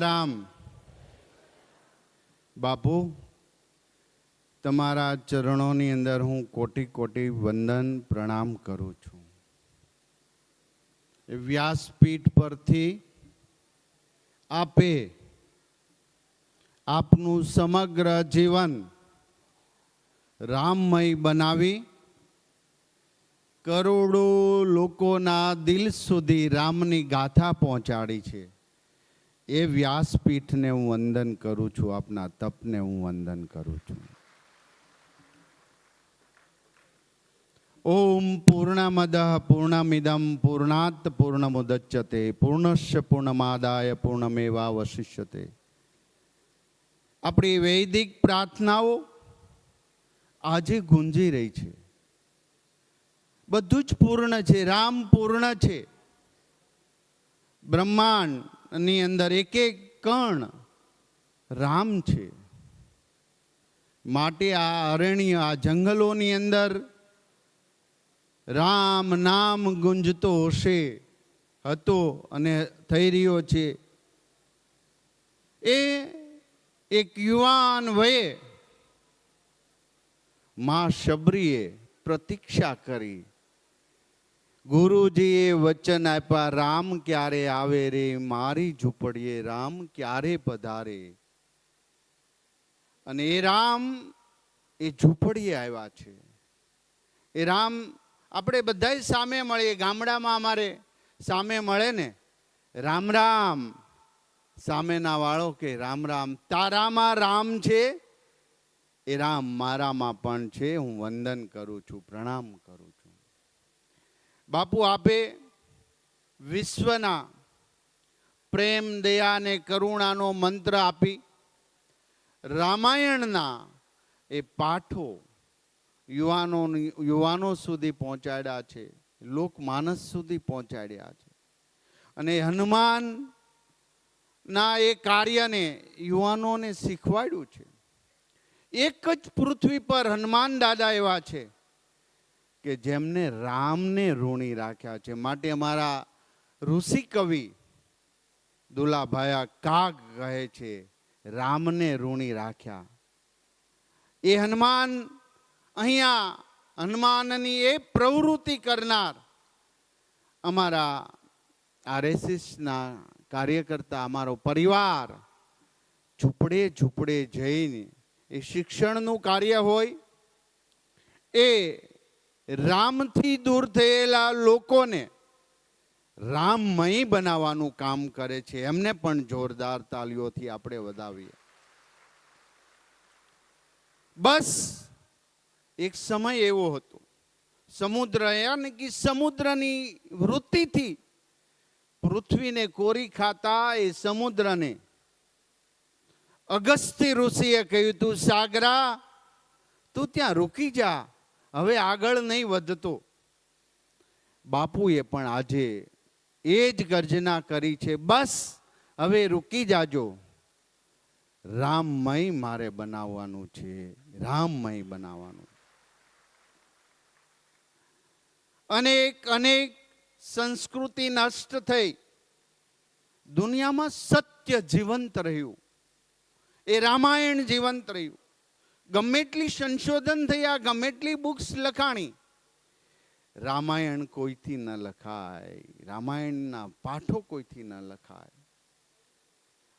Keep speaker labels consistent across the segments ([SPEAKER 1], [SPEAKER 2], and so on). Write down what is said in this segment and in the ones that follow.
[SPEAKER 1] જય બાપુ, તમારા ચરણોની અંદર હું કોટી કોટી વંદન પ્રણામ કરું છું. વ્યાસપીઠ પરથી આપે આપનું સમગ્ર જીવન રામમય બનાવી કરોડો લોકોના દિલ સુધી રામની ગાથા પહોંચાડી છે. એ વ્યાસપીઠને હું વંદન કરું છું, આપના તપને હું વંદન કરું છું. ઓમ પૂર્ણમદ પૂર્ણમિદમ પૂર્ણાત પૂર્ણમુદચ્યતે પૂર્ણશ પૂર્ણમાદાય પૂર્ણમેવાવશિષ્યતે. આપણી વૈદિક પ્રાર્થનાઓ આજે ગુંજી રહી છે. બધું જ પૂર્ણ છે, રામ પૂર્ણ છે. બ્રહ્માંડની અંદર એક એક કણ રામ છે. માટે આ અરણ્ય, આ જંગલોની અંદર રામ નામ ગુંજતો હશે, હતો અને થઈ રહ્યો છે. એ એક યુવાન વયે માં શબરીએ પ્રતીક્ષા કરી. ગુરુજીએ વચન આપ્યા, રામ ક્યારે આવે રે? મારી ઝૂંપડીએ રામ ક્યારે પધારે? અને એ રામ એ ઝૂંપડીએ આવ્યા છે. એ રામ આપણે બધા સામે મળીએ, ગામડામાં અમારે સામે મળે ને, રામ રામ. સામેના વાળો કે, રામ રામ. તારામાં રામ છે? એ રામ મારામાં પણ છે. હું વંદન કરું છું, પ્રણામ કરું છું બાપુ, આપે વિશ્વના પ્રેમ, દયા અને કરુણાનો મંત્ર આપી રામાયણના એ પાઠો યુવાનો યુવાનો સુધી પહોંચાડ્યા છે લોકમાનસ સુધી પહોંચાડ્યા છે. અને હનુમાન ના એ કાર્યને યુવાનોને શીખવાડ્યું છે. એક જ પૃથ્વી પર હનુમાન દાદા એવા છે. કે જેમને રામને ઋણી રાખ્યા છે. માટે અમારા ઋષિ કવિ દુલાભાયા કાગ કહે છે, રામને ઋણી રાખ્યા. એ હનુમાન અહીંયા હનુમાનની એ પ્રવૃત્તિ કરનાર અમારા આરએસએસના કાર્યકર્તા, અમારો પરિવાર ઝૂંપડે ઝૂંપડે જઈને એ શિક્ષણનું કાર્ય હોય, એ રામથી દૂર થયેલા લોકોને રામમય બનાવવાનું કામ કરે છે. એમને પણ જોરદાર તાલીઓથી આપણે વધાવીએ. બસ, એક સમય એવો હતો. સમુદ્ર યાને કે સમુદ્રની વૃત્તિથી પૃથ્વીને કોરી ખાતા એ સમુદ્રને. અગસ્ત્ય ઋષિએ કહ્યું, તું સાગરા, તું ત્યાં રૂકી જા. હવે આગળ નહીં વધતો. બાપુએ પણ આજે એ જ ગર્જના કરી છે, બસ, હવે રૂકી જાજો. રામમય મારે બનાવવાનું છે, રામમય બનાવવાનું. અનેક અનેક સંસ્કૃતિ નષ્ટ થઈ. દુનિયામાં સત્ય જીવંત રહ્યું. એ રામાયણ જીવંત રહ્યું. ગમે એટલી સંશોધન થયા, ગમે એટલી બુક્સ લખાણી. રામાયણ કોઈથી ન લખાય, રામાયણના પાઠો કોઈથી ન લખાય.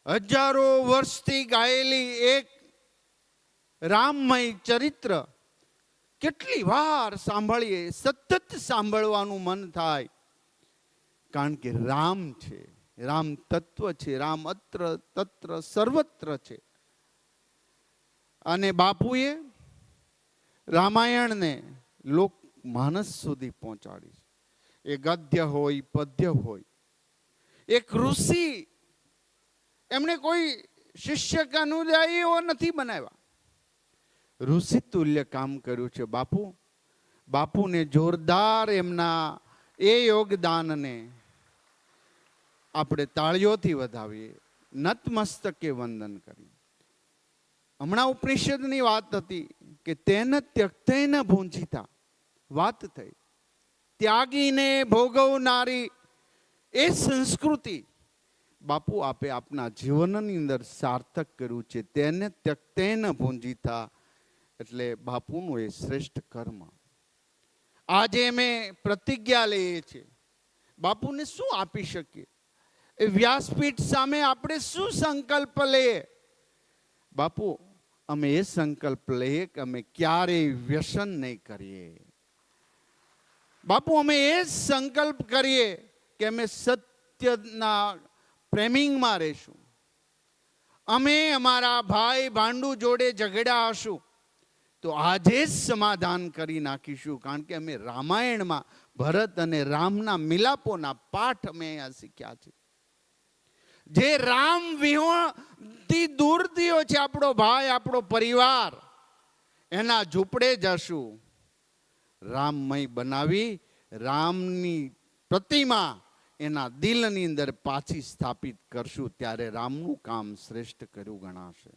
[SPEAKER 1] હજારો વર્ષથી ગાયેલી એક રામમય ચરિત્ર કેટલી વાર સાંભળીએ, સતત સાંભળવાનું મન થાય. કારણ કે રામ છે, રામ તત્વ છે, રામ અત્ર, તત્ર, સર્વત્ર છે. અને બાપુએ રામાયણને લોક માનસ સુધી પહોંચાડી છે. એ ગદ્ય હોય, પદ્ય હોય. એક ઋષિ એમણે કોઈ શિષ્ય કે અનુયાયીઓ નથી બનાવ્યા. ઋષિ તુલ્ય કામ કર્યું છે બાપુ. બાપુને જોરદાર એમના એ યોગદાનને આપણે તાળીઓથી વધાવીએ. નતમસ્તકે વંદન કરીએ. હમણાં ઉપનિષદની વાત હતી કે તેને ત્યક્તેન ભૂંજીતા. વાત થઈ. ત્યાગીને ભોગવનારી એ સંસ્કૃતિ બાપુ આપે આપના જીવનની અંદર સાર્થક કર્યું છે. તેને ત્યક્તેન ભૂંજીતા એટલે બાપુનું એ શ્રેષ્ઠ કર્મ. આજે મેં પ્રતિજ્ઞા લઈએ છીએ. બાપુને શું આપી શકીએ? એ વ્યાસપીઠ સામે આપણે શું સંકલ્પ લઈએ? બાપુ અમે એ સંકલ્પ લઈએ કે અમે ક્યારેય વ્યસન નહીં કરીએ. બાપુ, અમે એ સંકલ્પ કરીએ કે અમે સત્યના પ્રેમિંગમાં રહીશું. અમે અમારા ભાઈ ભાંડુ જોડે ઝઘડા હશું. તો આજે જ સમાધાન કરી નાખીશું, કારણ કે અમે રામાયણમાં, ભરત અને રામના મિલાપોના પાઠ અમે અહીંયા શીખ્યા છે જે રામ વિહોણથી દૂર થયો છે આપણો ભાઈ, આપણો પરિવાર, એના ઝૂંપડે જશું રામમય બનાવી, રામની પ્રતિમા એના દિલની અંદર પાછી સ્થાપિત કરશું. ત્યારે રામનું કામ શ્રેષ્ઠ કર્યું ગણાશે.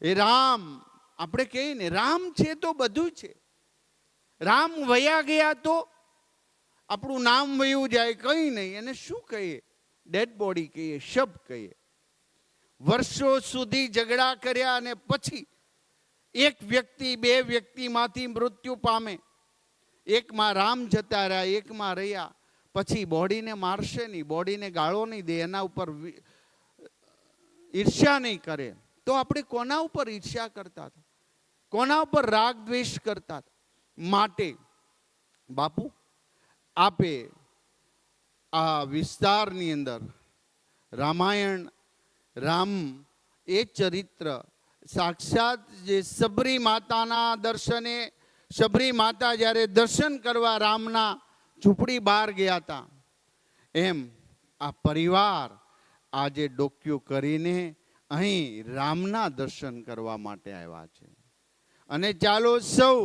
[SPEAKER 1] એ રામ, આપણે કહીએ ને, રામ છે તો બધું છે. રામ વયા ગયા તો આપણું નામ વયું જાય, કંઈ નહીં. એને શું કહીએ? ડેડ બોડી કહીએ, શબ કહીએ. વર્ષો સુધી ઝઘડા કર્યા અને પછી એક વ્યક્તિ બે વ્યક્તિમાંથી મૃત્યુ પામે. એકમાં રામ જતા રહ્યા, એકમાં રહ્યા. પછી બોડીને મારશે નહીં, બોડીને ગાળો નહીં દે, એના ઉપર ઈર્ષ્યા નહીં કરે. તો આપણે કોના ઉપર ઈર્ષ્યા કરતા હતા? કોના ઉપર રાગ દ્વેષ કરતા માટે, બાપુ, આપે આ વિસ્તારની અંદર રામાયણ, રામ એ ચરિત્ર સાક્ષાત જે સબરી માતાના દર્શને સબરી માતા જ્યારે દર્શન કરવા રામના ઝૂંપડી બહાર ગયા હતા, એમ આ પરિવાર આજે ડોક્યુ કરીને અહીં રામના દર્શન કરવા માટે આવ્યા છે. અને ચાલો સૌ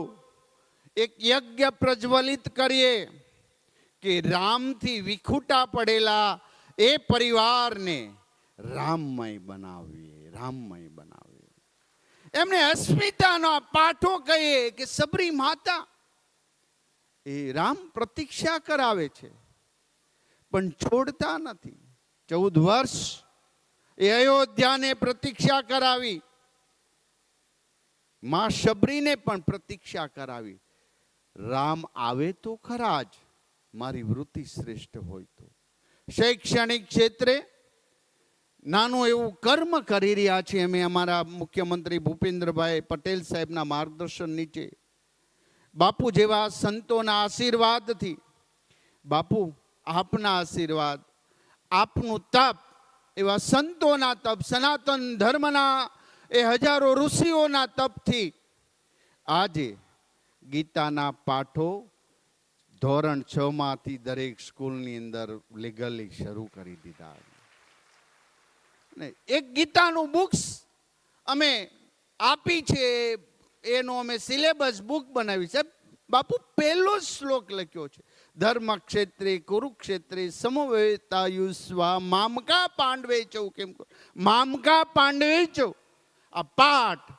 [SPEAKER 1] એક યજ્ઞ પ્રજ્વલિત કરીએ. કે રામથી વિખૂટા પડેલા એ પરિવારને રામમય બનાવીએ રામમય બનાવીએ. એમને અસ્મિતાનો પાઠો કહીએ કે સબરી માતા, એ રામ પ્રતીક્ષા કરાવે છે, પણ છોડતા નથી. ચૌદ વર્ષ એ અયોધ્યાને પ્રતીક્ષા કરાવી. માં શબરીને પણ પ્રતીક્ષા કરાવી. રામ આવે તો ખરા જ. મારી વૃત્તિ શ્રેષ્ઠ હોય તો. શૈક્ષણિક ક્ષેત્રે નાનું એવું કર્મ કરી રહ્યા છીએ અમે અમારા મુખ્યમંત્રી ભૂપેન્દ્રભાઈ પટેલ સાહેબના માર્ગદર્શન નીચે. બાપુ જેવા સંતોના આશીર્વાદથી, બાપુ આપના આશીર્વાદ, આપનું તપ, એવા સંતોના તપ, સનાતન ધર્મના એ હજારો ઋષિઓના તપથી આજે ગીતાના પાઠો ધોરણ છ માંથી દરેક સ્કૂલની અંદર લીગલી શરૂ કરી દીધા ને એક ગીતાનું બુક્સ અમે આપી છે, એનો અમે સિલેબસ બુક બનાવી છે. બાપુ, પહેલો શ્લોક લખ્યો છે. ધર્મ ક્ષેત્રે કુરુક્ષેત્રે સમવેતાયુસ્વા મામકા પાંડવે ચૌ. કેમ? મામકા પાંડવે ચૌ. આ પાઠ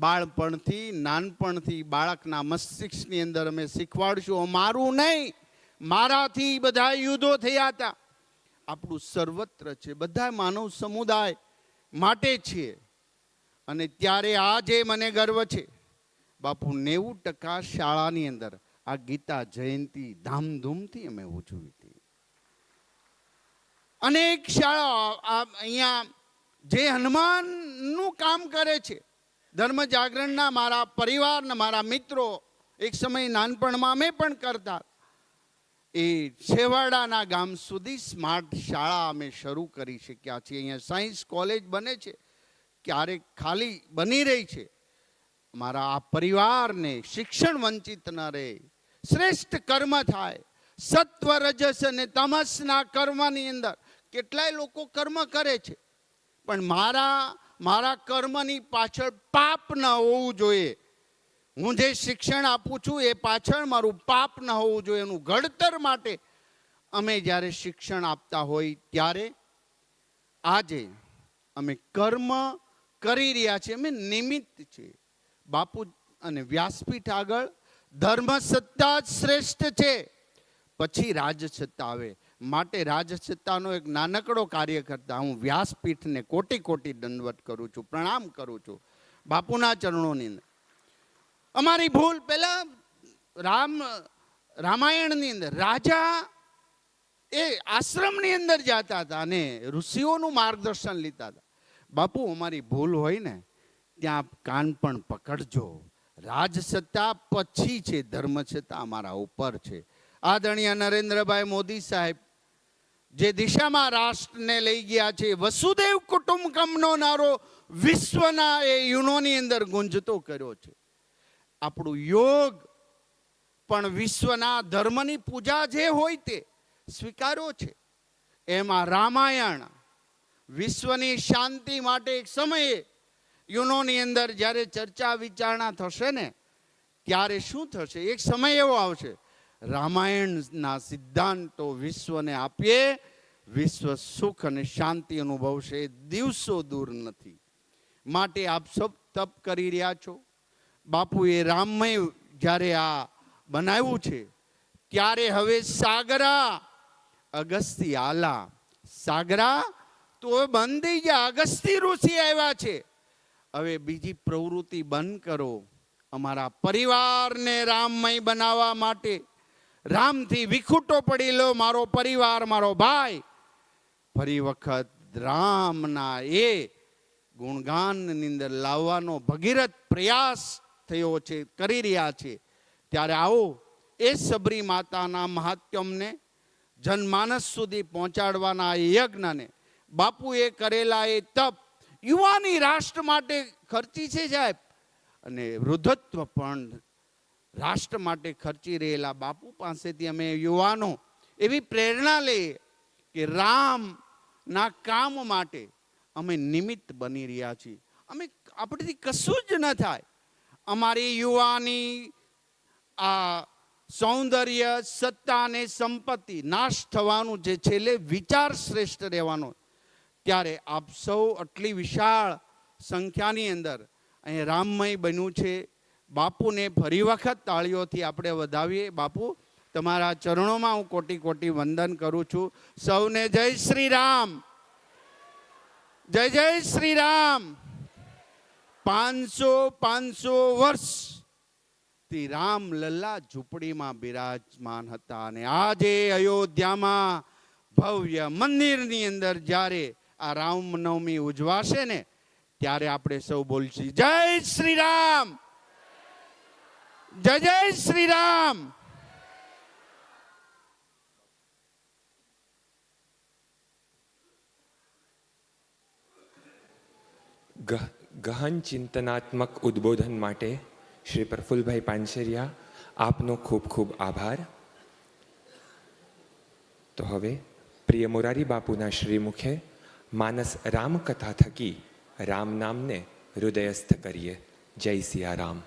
[SPEAKER 1] બાળપણથી, નાનપણથી, બાળકના મસ્તિષ્કની અંદર અમે શીખવાડશું. અમારું નહીં, મારાથી બધા યુદ્ધો થયા હતા. આપણું સર્વત્ર છે, બધા માનવ સમુદાય માટે છીએ અને ત્યારે આજે મને ગર્વ છે. બાપુ, નેવું ટકા શાળાની અંદર આ ગીતા જયંતિ ધામધૂમથી અમે ઉજવી હતી. અનેક શાળા અહીંયા જે હનુમાનનું કામ કરે છે ધર્મ જાગરણના મારા પરિવારના, મારા મિત્રો એક સમય નાનપણમાં અમે પણ કરતા. એ છેવાડાના ગામ સુધી સ્માર્ટ શાળા અમે શરૂ કરી શક્યા છીએ. અહીંયા સાયન્સ કોલેજ બને છે. ક્યારેક ખાલી બની રહી છે. મારા આ પરિવારને શિક્ષણ વંચિત ન રહે. શ્રેષ્ઠ કર્મ થાય. સત્વ રજસ અને તમસના કર્મની અંદર કેટલાય લોકો કર્મ કરે છે. પણ મારા મારા કર્મની પાછળ પાપ ન હોવું જોઈએ. હું જે શિક્ષણ આપું છું એ પાછળ મારું પાપ ન હોવું જોઈએ. એનું ઘડતર માટે અમે જ્યારે શિક્ષણ આપતા હોય ત્યારે આજે અમે કર્મ કરી રહ્યા છીએ. અમે નિમિત્ત છીએ. બાપુ અને વ્યાસપીઠ આગળ ધર્મ સત્તા શ્રેષ્ઠ છે. પછી રાજ સત્તા આવે. માટે રાજસત્તાનો એક નાનકડો કાર્યકર્તા હું વ્યાસપીઠને કોટી કોટી દંડવત કરું છું, પ્રણામ કરું છું બાપુના ચરણોની અમારી ભૂલ પહેલાં રામ, રામાયણની અંદર રાજા એ આશ્રમની અંદર જતા હતા અને ઋષિઓનું માર્ગદર્શન લીધા હતા. બાપુ, અમારી ભૂલ હોય ને, ત્યાં કાન પણ પકડજો. રાજસત્તા પછી છે ધર્મસત્તા અમારા ઉપર છે. આદરણીય નરેન્દ્રભાઈ મોદી સાહેબ જે દિશામાં રાષ્ટ્રને લઈ ગયા છે, વસુદેવ કુટુંબકમનો નારો વિશ્વના એ યુનોની અંદર ગુંજતો કર્યો છે. આપણું યોગ પણ વિશ્વના ધર્મની પૂજા જે હોય તે સ્વીકાર્યો છે. એમાં રામાયણ વિશ્વની શાંતિ માટે એક સમયે યુનોની અંદર જ્યારે ચર્ચા વિચારણા થશે ને, ત્યારે શું થશે? એક સમય એવો આવશે રામાયણના સિદ્ધાંતો વિશ્વને આપીએ, વિશ્વ સુખ અને શાંતિ અનુભવશે દિવસો દૂર નથી. માટે આપ સબ તપ કરી રહ્યા છો. બાપુએ રામમય જ્યારે આ બનાવ્યું છે, ત્યારે હવે સાગરા, અગસ્તી આલા. સાગરા, તો હવે બંધ થઈ ગયા, અગસ્તી ઋષિ આવ્યા છે. હવે બીજી પ્રવૃત્તિ બંધ કરો. અમારા પરિવારને રામમય બનાવવા માટે રામથી વિખૂટો પડેલો મારો પરિવાર, મારો ભાઈ. ફરી વખત રામના એ ગુણગાનની અંદર લાવવાનો ભગીરથ પ્રયાસ થયો છે, કરી રહ્યા છે. ત્યારે આવો, એ સબરી માતાના મહાત્મ્યમને જનમાનસ સુધી પહોંચાડવાના એ યજ્ઞને. બાપુએ કરેલા એ તપ યુવાની રાષ્ટ્ર માટે ખર્ચી છે સાહેબ. અને વૃદ્ધત્વ પણ રાષ્ટ્ર માટે ખર્ચી રહેલા બાપુ પાસેથી અમે યુવાનો એવી પ્રેરણા લઈએ કે રામના કામ માટે અમે નિમિત્ત બની રહ્યા છીએ. અમે આપણેથી કશું જ ન થાય. અમારી યુવાની આ સૌંદર્ય, સત્તા અને સંપત્તિ નાશ થવાનું જે છેલ્લે વિચાર શ્રેષ્ઠ રહેવાનો ત્યારે આપ સૌ આટલી વિશાળ સંખ્યાની અંદર અહીં રામમય બન્યું છે. બાપુને ફરી વખત તાળીઓથી આપણે વધાવીએ. બાપુ, તમારા ચરણોમાં હું કોટી કોટી વંદન કરું છું. સૌને જય શ્રી રામ. જય જય શ્રી રામ. પાંચસો પાંચસો વર્ષથી રામ લલ્લા ઝૂંપડીમાં બિરાજમાન હતા અને આજે અયોધ્યામાં ભવ્ય મંદિરની અંદર જ્યારે આ રામનવમી ઉજવાશે ને, ત્યારે આપણે સૌ બોલશી, જય શ્રી રામ. જય જય શ્રી રામ
[SPEAKER 2] ગહ ગહન ચિંતનાત્મક ઉદ્બોધન માટે શ્રી પ્રફુલભાઈ પાનસેરિયા આપનો ખૂબ ખૂબ આભાર તો હવે પ્રિય મોરારી બાપુના શ્રીમુખે માનસ રામકથા થકી રામ નામને હૃદયસ્થ કરીએ જય સિયા રામ